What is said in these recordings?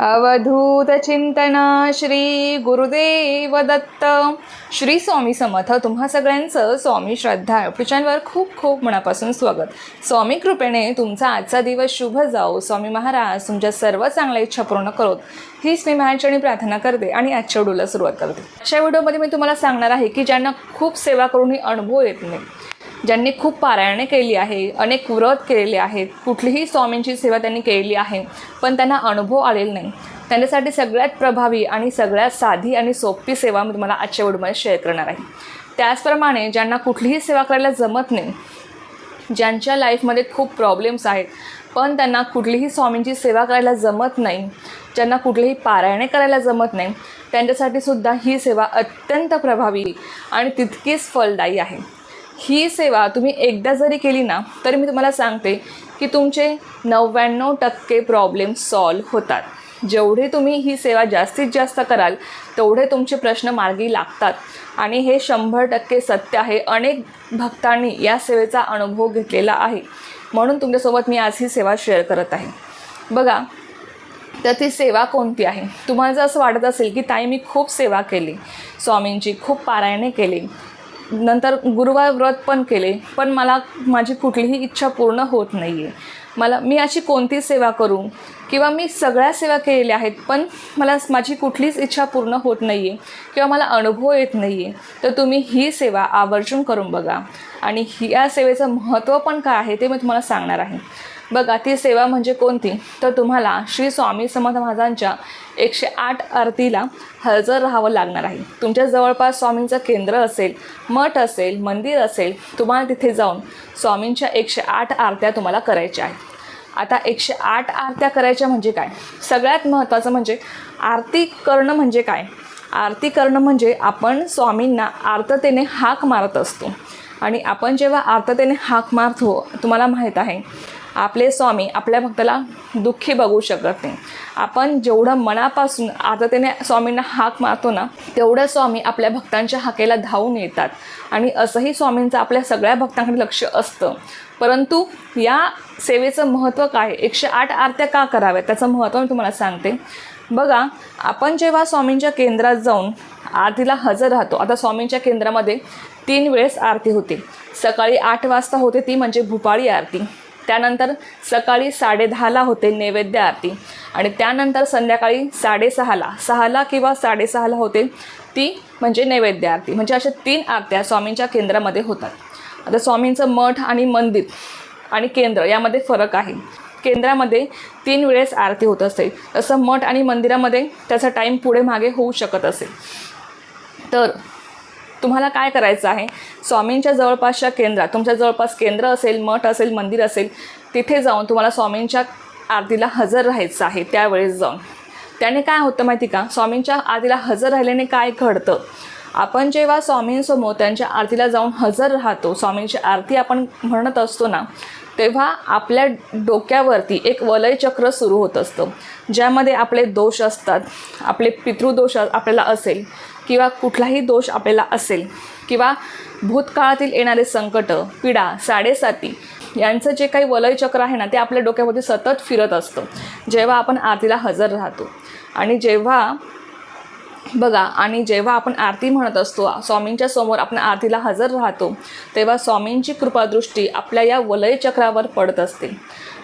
अवधूत चिंतन श्री गुरुदेव दत्त श्री स्वामी समर्थ. तुम्हा सगळ्यांचं स्वामी श्रद्धा. युट्यूब चॅनलवर खूप खूप मनापासून स्वागत. स्वामी कृपेने तुमचा आजचा दिवस शुभ जाओ. स्वामी महाराज तुमच्या सर्व चांगल्या इच्छा पूर्ण करोत. हीच मी माझ्याच्याने प्रार्थना करते आणि आजच्या व्हिडिओला सुरुवात करते. आजच्या व्हिडिओमध्ये मी तुम्हाला सांगणार आहे की ज्यांना खूप सेवा करूनही अनुभव येत नाही. ज्यांनी खूप पारायणे केली आहे अनेक व्रत केलेले आहेत कुठलीही स्वामींची सेवा त्यांनी केलेली आहे पण त्यांना अनुभव आलेला नाही. त्यांच्यासाठी सगळ्यात प्रभावी आणि सगळ्यात साधी आणि सोपी सेवा मी तुम्हाला आजच्या व्हिडिओमध्ये शेअर करणार आहे. त्याचप्रमाणे ज्यांना कुठलीही सेवा करायला जमत नाही ज्यांच्या लाईफमध्ये खूप प्रॉब्लेम्स आहेत पण त्यांना कुठलीही स्वामींची सेवा करायला जमत नाही ज्यांना कुठलीही पारायणे करायला जमत नाही त्यांच्यासाठी सुद्धा ही सेवा अत्यंत प्रभावी आणि तितकीच फलदायी आहे. ही सेवा तुम्ही एकदा जरी केली ना तरी मी तुम्हाला सांगते की तुमचे नव्याण्णव टक्के प्रॉब्लेम सॉल्व होतात. जेवढे तुम्ही ही सेवा जास्तीत जास्त कराल तेवढे तुमचे प्रश्न मार्गी लागतात. आणि हे शंभर टक्के सत्य आहे. अनेक भक्तांनी या सेवेचा अनुभव घेतलेला आहे. म्हणून तुमच्यासोबत मी आज ही सेवा शेअर करत आहे. बघा तर ती सेवा कोणती आहे? तुम्हाला जर असं वाटत असेल की ताई मी खूप सेवा केली. स्वामींची खूप पारायणे केली. नंतर गुरुवार व्रत पण केले पण मला माझी कुठलीही इच्छा पूर्ण होत नाही आहे मला मी अशी कोणती सेवा करू? किंवा मी सगळ्या सेवा केलेल्या आहेत पण मला माझी कुठलीच इच्छा पूर्ण होत नाही आहे किंवा मला अनुभव येत नाही आहे तर तुम्ही ही सेवा आवर्जून करून बघा. आणि ही या सेवेचं महत्त्व पण काय आहे ते मी तुम्हाला सांगणार आहे. बघा ती सेवा म्हणजे कोणती? तर तुम्हाला श्री स्वामी समर्थ महाराजांच्या एकशे आठ आरतीला हजर राहावं लागणार आहे. तुमच्या जवळपास स्वामींचं केंद्र असेल मठ असेल मंदिर असेल तुम्हाला तिथे जाऊन स्वामींच्या एकशे आठ आरत्या तुम्हाला करायच्या आहेत. आता एकशे आठ आरत्या करायच्या म्हणजे काय? सगळ्यात महत्त्वाचं म्हणजे आरती करणं म्हणजे काय? आरती करणं म्हणजे आपण स्वामींना आर्ततेने हाक मारत असतो. आणि आपण जेव्हा आर्ततेने हाक मारतो तुम्हाला माहीत आहे आपले स्वामी आपल्या भक्ताला दुःखी बघू शकत नाही. आपण जेवढं मनापासून आर्ततेने स्वामींना हाक मारतो ना तेवढं स्वामी आपल्या भक्तांच्या हाकेला धावून येतात. आणि असंही स्वामींचं आपल्या सगळ्या भक्तांकडे लक्ष असतं. परंतु या सेवेचं महत्त्व काय? एकशे आठ आरत्या का कराव्यात? त्याचं महत्त्व मी तुम्हाला सांगते. बघा आपण जेव्हा स्वामींच्या केंद्रात जाऊन आरतीला हजर राहतो आता स्वामींच्या केंद्रामध्ये तीन वेळेस आरती होते. सकाळी आठ वाजता होते ती म्हणजे भूपाळी आरती. त्यानंतर सकाळी साडेदहाला होते नैवेद्य आरती. आणि त्यानंतर संध्याकाळी साडेसहाला सहाला किंवा साडेसहाला होते ती म्हणजे नैवेद्य आरती. म्हणजे अशा तीन आरत्या स्वामींच्या केंद्रामध्ये होतात. आता स्वामींचं मठ आणि मंदिर आणि केंद्र यामध्ये फरक आहे. केंद्रामध्ये तीन वेळेस आरती होत असते. तसं मठ आणि मंदिरामध्ये त्याचा टाईम पुढे मागे होऊ शकत असेल तर तुम्हाला काय करायचं आहे? स्वामींच्या जवळपासच्या केंद्रात तुमच्या जवळपास केंद्र असेल मठ असेल मंदिर असेल तिथे जाऊन तुम्हाला स्वामींच्या आरतीला हजर राहायचं आहे त्यावेळेस जाऊन. त्याने काय होतं माहिती का? स्वामींच्या आरतीला हजर राहिल्याने काय घडतं? आपण जेव्हा स्वामींसमोर त्यांच्या आरतीला जाऊन हजर राहतो स्वामींची आरती आपण म्हणत असतो ना तेव्हा आपल्या डोक्यावरती एक वलयचक्र सुरू होत असतं ज्यामध्ये आपले दोष असतात आपले पितृदोष आपल्याला असेल. किंवा कुठलाही दोष आपल्याला असेल किंवा भूतकाळातील येणारे संकट पिढा साडेसाती यांचं जे काही वलयचक्र आहे ना ते आपल्या डोक्यामध्ये सतत फिरत असतं. जेव्हा आपण आरतीला हजर राहतो आणि जेव्हा बघा आणि जेव्हा आपण आरती म्हणत असतो स्वामींच्या समोर आपण आरतीला हजर राहतो तेव्हा स्वामींची कृपादृष्टी आपल्या या वलयचक्रावर पडत असते.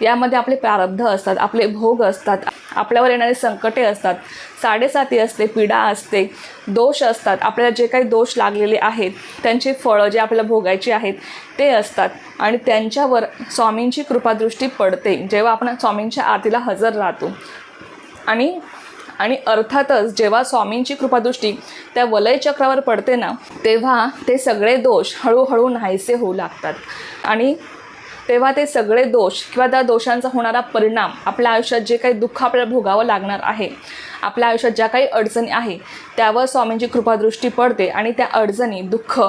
यामध्ये आपले प्रारब्ध असतात आपले भोग असतात आपल्यावर येणारे संकटे असतात साडेसाती असते पीडा असते दोष असतात आपल्याला जे काही दोष लागलेले आहेत त्यांची फळं जे आपल्याला भोगायची आहेत ते असतात. आणि त्यांच्यावर स्वामींची कृपादृष्टी पडते जेव्हा आपण स्वामींच्या आरतीला हजर राहतो. आणि आणि अर्थातच जेव्हा स्वामींची कृपादृष्टी त्या वलयचक्रावर पडते ना तेव्हा ते सगळे दोष हळूहळू नाहीसे होऊ लागतात. आणि तेव्हा ते सगळे दोष किंवा त्या दोषांचा होणारा परिणाम आपल्या आयुष्यात जे काही दुःख आपल्याला भोगावं लागणार आहे आपल्या आयुष्यात ज्या काही अडचणी आहे त्यावर स्वामींची कृपादृष्टी पडते आणि त्या अडचणी दुःख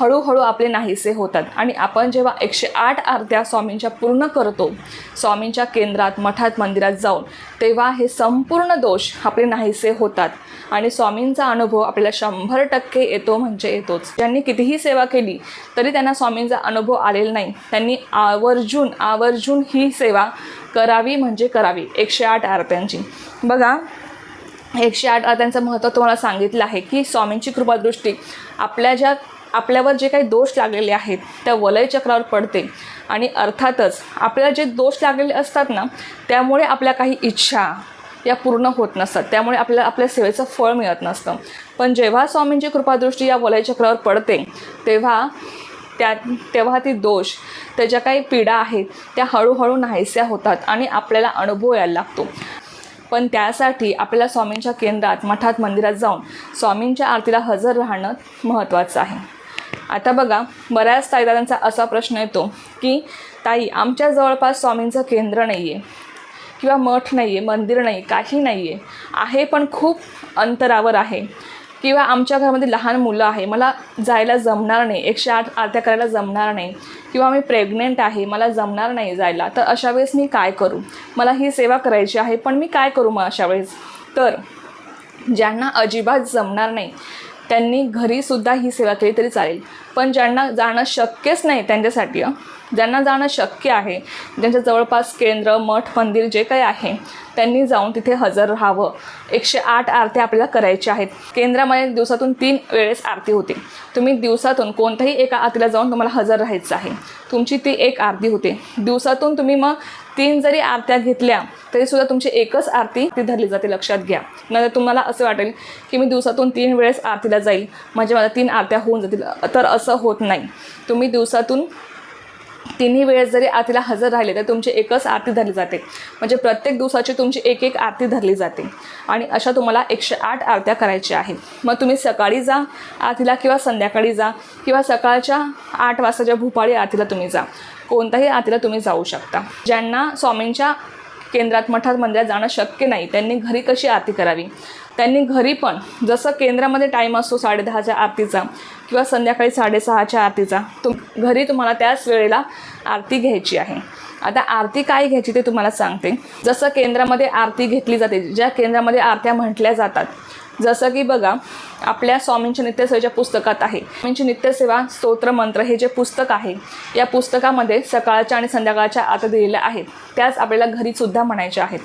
हळूहळू आपले नाहीसे होतात. आणि आपण जेव्हा एकशे आठ आरत्या स्वामींच्या पूर्ण करतो स्वामींच्या केंद्रात मठात मंदिरात जाऊन तेव्हा हे संपूर्ण दोष आपले नाहीसे होतात. आणि स्वामींचा अनुभव आपल्याला शंभर टक्के येतो म्हणजे येतोच. ज्यांनी कितीही सेवा केली तरी त्यांना स्वामींचा अनुभव आलेला नाही. त्यांनी आवर्जून आवर्जून ही सेवा करावी म्हणजे करावी एकशे आठ आरत्यांची. बघा एकशे आठ त्यांचं महत्त्व तुम्हाला सांगितलं आहे की स्वामींची कृपादृष्टी आपल्या ज्या आपल्यावर जे काही दोष लागलेले आहेत त्या वलय चक्रावर पडते. आणि अर्थातच आपल्याला जे दोष लागलेले असतात ना त्यामुळे आपल्या काही इच्छा या पूर्ण होत नसतात. त्यामुळे आपल्याला आपल्या सेवेचं फळ मिळत नसतं. पण जेव्हा स्वामींची कृपादृष्टी या वलय चक्रावर पडते तेव्हा त्या तेव्हा ती दोष त्याच्या काही पीडा आहेत त्या हळूहळू नाहीस्या होतात आणि आपल्याला अनुभव यायला लागतो. पण त्यासाठी आपल्याला स्वामींच्या केंद्रात मठात मंदिरात जाऊन स्वामींच्या आरतीला हजर राहणं महत्त्वाचं आहे. आता बघा बऱ्याच ताईदारांचा असा प्रश्न येतो की ताई आमच्या जवळपास स्वामींचं केंद्र नाही आहे किंवा मठ नाही आहे मंदिर नाही काही नाही आहे आहे पण खूप अंतरावर आहे. किंवा आमच्या घरामध्ये लहान मुलं आहे मला जायला जमणार नाही. एकशे आठ आरत्या करायला जमणार नाही. किंवा मी प्रेग्नेंट आहे मला जमणार नाही जायला तर अशा वेळेस मी काय करू? मला ही सेवा करायची आहे पण मी काय करू मग अशा वेळेस? तर ज्यांना अजिबात जमणार नाही त्यांनी घरीसुद्धा ही सेवा केली तरी चालेल. पण ज्यांना जाणं शक्यच नाही त्यांच्यासाठी ज्यांना जाणं शक्य आहे ज्यांच्या जवळपास केंद्र मठ मंदिर जे काही आहे त्यांनी जाऊन तिथे हजर राहावं. एकशे आठ आरत्या आपल्याला करायच्या आहेत. केंद्रामध्ये दिवसातून तीन वेळेस आरती होते. तुम्ही दिवसातून कोणत्याही एका आरतीला जाऊन तुम्हाला हजर राहायचं आहे. तुमची ती एक आरती होते. दिवसातून तुम्ही मग तीन जरी आरत्या घेतल्या तरीसुद्धा तुमची एकच आरती ती धरली जाते. लक्षात घ्या. नंतर तुम्हाला असं वाटेल की मी दिवसातून तीन वेळेस आरतीला जाईल. म्हणजे मला तीन आरत्या होऊन जातील. तर असं होत नाही. तुम्ही दिवसातून तिन्ही वेळेस जरी आरतीला हजर राहिले तर तुमची एकच आरती धरली जाते. म्हणजे प्रत्येक दिवसाची तुमची एक एक आरती धरली जाते. आणि अशा तुम्हाला एकशे आठ आरत्या करायच्या आहेत. मग तुम्ही सकाळी जा आरतीला किंवा संध्याकाळी जा किंवा सकाळच्या आठ वाजताच्या भूपाळी आरतीला तुम्ही जा. कोणत्याही आरतीला तुम्ही जाऊ शकता. ज्यांना स्वामींच्या केंद्रात मठात मंदिरात जाणं शक्य नाही. त्यांनी घरी कशी आरती करावी? त्यांनी घरी पण जसं केंद्रामध्ये टाईम असतो साडेदहाच्या आरतीचा किंवा संध्याकाळी साडेसहाच्या आरतीचा तुम घरी तुम्हाला त्याच वेळेला आरती घ्यायची आहे. आता आरती काय घ्यायची ते तुम्हाला सांगते. जसं केंद्रामध्ये आरती घेतली जाते ज्या केंद्रामध्ये आरत्या म्हटल्या जातात जसं की बघा आपल्या स्वामींच्या नित्यसेवेच्या पुस्तकात आहे स्वामींची नित्यसेवा स्तोत्र मंत्र हे जे पुस्तक आहे या पुस्तकामध्ये सकाळच्या आणि संध्याकाळच्या आता दिलेल्या आहेत. त्याच आपल्याला घरीसुद्धा म्हणायच्या आहेत.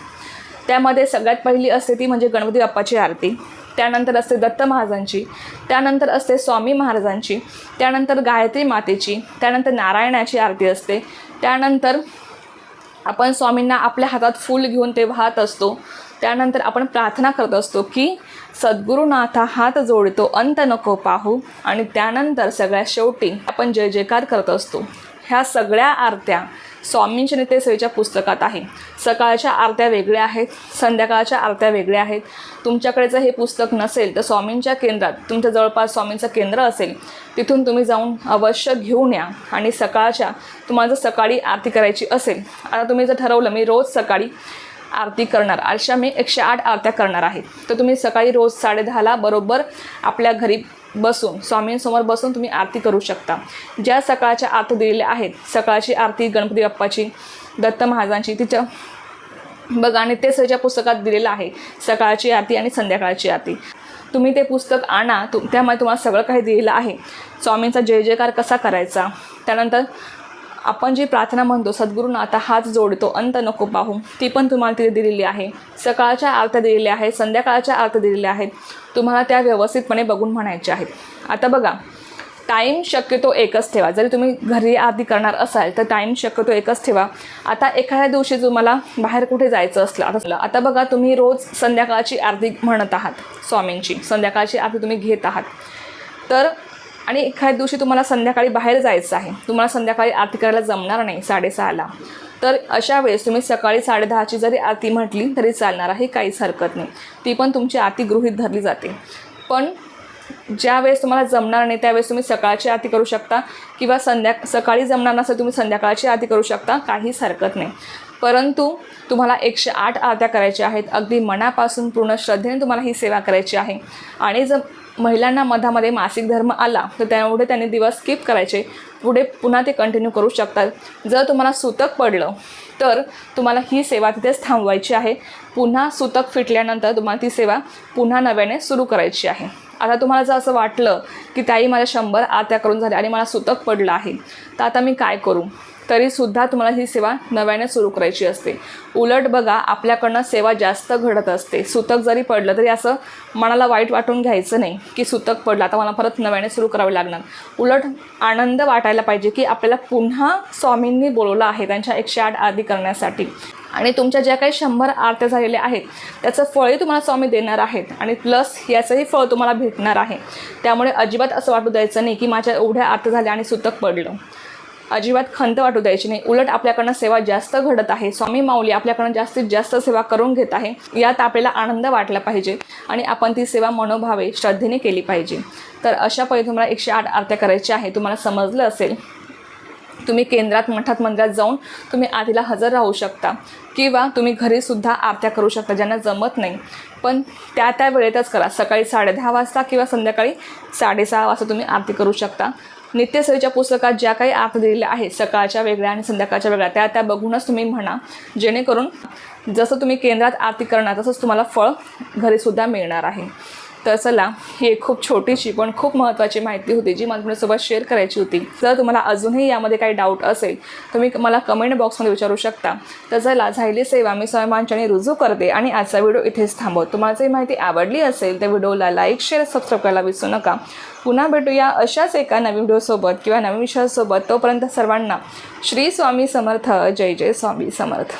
त्यामध्ये सगळ्यात पहिली असते ती म्हणजे गणपती बाप्पाची आरती त्यानंतर असते दत्त महाराजांची त्यानंतर असते स्वामी महाराजांची त्यानंतर गायत्री मातेची त्यानंतर नारायणाची आरती असते त्यानंतर आपण स्वामींना आपल्या हातात फूल घेऊन ते वाहत असतो त्यानंतर आपण प्रार्थना करत असतो की सद्गुरुनाथा हात जोडतो अंत नको पाहू. आणि त्यानंतर सगळ्या शेवटी आपण जय जयकार करत असतो. ह्या सगळ्या आरत्या स्वामींच्या नित्यसेवेच्या पुस्तकात आहे. सकाळच्या आरत्या वेगळ्या आहेत संध्याकाळच्या आरत्या वेगळ्या आहेत. तुमच्याकडे जर हे पुस्तक नसेल तर स्वामींच्या केंद्रात तुमच्या जवळपास स्वामींचं केंद्र असेल तिथून तुम्ही जाऊन अवश्य घेऊन या. आणि सकाळच्या तुम्हाला जर सकाळी आरती करायची असेल आता तुम्ही जर ठरवलं मी रोज सकाळी आरती करणार. आरशा मी एकशे आठ आरत्या करणार आहे. तर तुम्ही सकाळी रोज साडेदहाला बरोबर आपल्या घरी बसून स्वामींसमोर बसून तुम्ही आरती करू शकता. ज्या सकाळच्या आरती दिलेल्या आहेत सकाळची आरती गणपती बाप्पाची दत्त महाराजांची तिच्या बघा नित्यसेवेच्या पुस्तकात दिलेलं आहे. सकाळची आरती आणि संध्याकाळची आरती. तुम्ही ते पुस्तक आणा तु त्यामुळे तुम्हाला सगळं काही दिलेलं आहे. स्वामींचा जय जयकार कसा करायचा? त्यानंतर आपण जी प्रार्थना म्हणतो सद्गुरूनाथा हात जोडतो अंत नको पाहू. ती पण तुम्हाला तिथे दिलेली आहे. सकाळच्या आरत्या दिलेल्या आहेत संध्याकाळच्या आरत्या दिलेल्या आहेत. तुम्हाला त्या व्यवस्थितपणे बघून म्हणायच्या आहेत. आता बघा टाईम शक्यतो एकच ठेवा. जरी तुम्ही घरी आरती करणार असाल तर टाईम शक्यतो एकच ठेवा. आता एखाद्या दिवशी तुम्हाला बाहेर कुठे जायचं असलं आता आता बघा तुम्ही रोज संध्याकाळची आरती म्हणत आहात स्वामींची. संध्याकाळची आरती तुम्ही घेत आहात. तर आणि एखाद्या दिवशी तुम्हाला संध्याकाळी बाहेर जायचं आहे तुम्हाला संध्याकाळी आरती करायला जमणार नाही साडेसहाला. तर अशा वेळेस तुम्ही सकाळी साडेदहाची जरी आरती म्हटली तरी चालणार आहे काहीच हरकत नाही. ती पण तुमची आरती गृहीत धरली जाते. पण ज्या वेळेस तुम्हाला जमणार नाही त्यावेळेस तुम्ही सकाळची आरती करू शकता किंवा संध्या सकाळी जमणार नसेल तुम्ही संध्याकाळची आरती करू शकता काहीच हरकत नाही. परंतु तुम्हाला एकशे आठ आरत्या करायच्या आहेत. अगदी मनापासून पूर्ण श्रद्धेने तुम्हाला ही सेवा करायची आहे. आणि जर महिलांना मधामध्ये मासिक धर्म आला तर त्यामुळे त्यांनी दिवस स्किप करायचे. पुढे पुन्हा ते कंटिन्यू करू शकतात. जर तुम्हाला सुतक पडलं तर तुम्हाला ही सेवा तिथेच थांबवायची आहे. पुन्हा सुतक फिटल्यानंतर तुम्हाला ती सेवा पुन्हा नव्याने सुरू करायची आहे. आता तुम्हाला जर असं वाटलं की ताई माझ्या शंभर आत्या करून झाल्या आणि मला सुतक पडलं आहे तर आता मी काय करू? तरीसुद्धा तुम्हाला ही सेवा नव्याने सुरू करायची असते. उलट बघा आपल्याकडनं सेवा जास्त घडत असते. सुतक जरी पडलं तरी असं मनाला वाईट वाटून घ्यायचं नाही की सुतक पडलं. आता मला परत नव्याने सुरू करावे लागणार. उलट आनंद वाटायला पाहिजे की आपल्याला पुन्हा स्वामींनी बोलवलं आहे त्यांच्या एकशे आठ आधी करण्यासाठी. आणि तुमच्या ज्या काही शंभर आरत्या झालेल्या आहेत त्याचं फळही तुम्हाला स्वामी देणार आहेत आणि प्लस याचंही फळ तुम्हाला भेटणार आहे. त्यामुळे अजिबात असं वाटू द्यायचं नाही की माझ्या एवढ्या आरत्या झाल्या आणि सुतक पडलं. अजिबात खंत वाटू द्यायची नाही. उलट आपल्याकडनं सेवा जास्त घडत आहे. स्वामी माऊली आपल्याकडनं जास्तीत जास्त सेवा करून घेत आहे. यात आपल्याला आनंद वाटला पाहिजे आणि आपण ती सेवा मनोभावे श्रद्धेने केली पाहिजे. तर अशा पद्धतीने तुम्हाला एकशे आठ आरत्या करायच्या आहे तुम्हाला समजलं असेल. तुम्ही केंद्रात मठात मंदिरात जाऊन तुम्ही आरतीला हजर राहू शकता किंवा तुम्ही घरीसुद्धा आरत्या करू शकता ज्यांना जमत नाही. पण त्या त्या वेळेतच करा. सकाळी साडेदहा वाजता किंवा संध्याकाळी साडेसहा वाजता तुम्ही आरती करू शकता. नित्यसरीच्या पुस्तकात ज्या काही आख दिलेल्या आहेत सकाळच्या वेगळ्या आणि संध्याकाळच्या वेगळ्या त्या त्या बघूनच तुम्ही म्हणा जेणेकरून जसं तुम्ही केंद्रात आरती करणार तसंच तुम्हाला फळ घरीसुद्धा मिळणार आहे. तर चला ही एक खूप छोटीशी पण खूप महत्त्वाची माहिती होती जी मला तुमच्यासोबत शेअर करायची होती. जर तुम्हाला अजूनही यामध्ये काही डाऊट असेल तुम्ही मला कमेंट बॉक्समध्ये विचारू शकता. तर चला झायली सेवा. मी स्वयंमांच्याने रुजू करते आणि आजचा व्हिडिओ इथेच थांबव तुम्हाला जर माहिती आवडली असेल तर व्हिडिओला लाईक शेअर सबस्क्राईब करायला विसरू नका. पुन्हा भेटूया अशाच एका नवीन व्हिडिओसोबत किंवा नवीन विषयासोबत. तोपर्यंत सर्वांना श्री स्वामी समर्थ. जय जय स्वामी समर्थ.